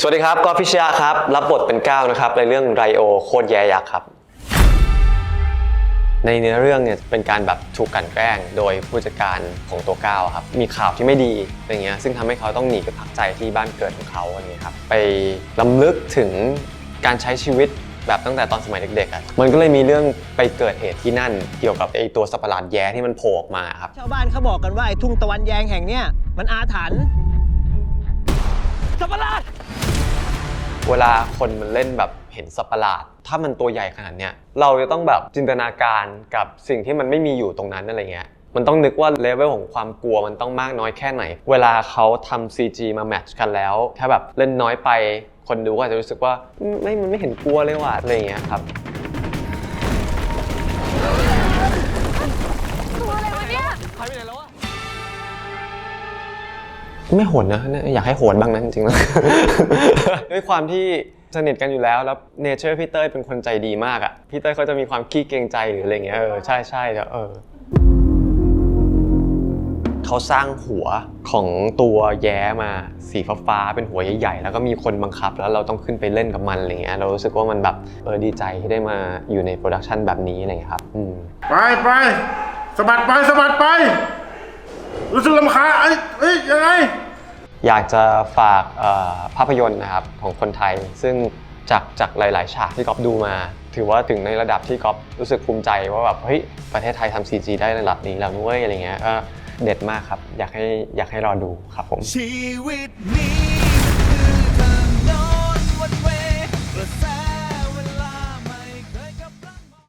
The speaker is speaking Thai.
สวัสดีครับกอฟฟิชยาครับ รับบทเป็นก้าวนะครับ ในเรื่องไรโอโคตรแย่ยักษ์ครับ ในเนื้อเรื่องเนี่ยเป็นการแบบถูกกลันแกล้ง โดยผู้จัดการของตัวก้าวครับ มีข่าวที่ไม่ดีอะไรเงี้ยซึ่งทำให้เขาต้องหนีไปพักใจที่บ้านเกิดของเขาอะไรเงี้ยครับไปลำลึกถึงการใช้ชีวิตแบบตั้งแต่ตอนสมัยเด็กๆอะมันก็เลยมีเรื่องไปเกิดเหตุที่นั่น เกี่ยวกับไอ้ตัวสัประหลาดแย้ที่มันโผล่ออกมาครับชาวบ้านเขาบอกกันว่าไอ้ทุ่งตะวันแยงแห่งเนี้ยมันอาถรรพ์สัประหลาด เวลาคนมันเล่นแบบเห็นสัตว์ประหลาด ถ้ามันตัวใหญ่ขนาดเนี้ยเราจะต้องแบบจินตนาการกับสิ่งที่มันไม่มีอยู่ตรงนั้นอะไรเงี้ยมันต้องนึกว่าเลเวลของความกลัวมันต้องมากน้อยแค่ไหน เวลาเขาทำ CG มาแมทช์กันแล้ว ถ้าแบบเล่นน้อยไปคนดูก็อาจจะรู้สึกว่าอืมไม่มันไม่เห็นกลัวเลยว่ะอะไรเงี้ยครับตัวอะไรวะเนี่ยไม่โหดนะเนี่ยอยากให้โหดบ้างนะจริงๆแล้วด้วยความที่สนิทกันอยู่แล้ว แล้วเนเจอร์พี่เต้ยเป็นคนใจดีมากอะ่ะ พี่เต้ยเขาจะมีความขี้เกรงใจหรืออะไรเงี้ย เออ ใช่ใช่แล้วเออ เขาสร้างหัวของตัวแย้มาสีฟ้าๆเป็นหัวใหญ่ๆ แล้วก็มีคนบังคับ แล้วเราต้องขึ้นไปเล่นกับมันอะไรเงี้ย เรารู้สึกว่ามันแบบ เออ ดีใจที่ได้มาอยู่ในโปรดักชันแบบนี้อะไรเงี้ยครับ อืม ไปไปสะบัดไปสะบัดไป รู้สึกลำคาญเอ้ยเอ้ยยังไง อยากจะฝากเอ่อภาพยนตร์นะครับของคนไทย ซึ่งจากจากหลาย ๆ ฉากที่ก๊อฟดูมา ถือว่าถึงในระดับที่ก๊อฟรู้สึกภูมิใจว่าแบบเฮ้ยประเทศไทยทำ CG ได้ระดับนี้แล้วด้วยอะไรเงี้ยก็เด็ดมากครับ อยากให้อยากให้รอดูครับผม ชีวิตนี้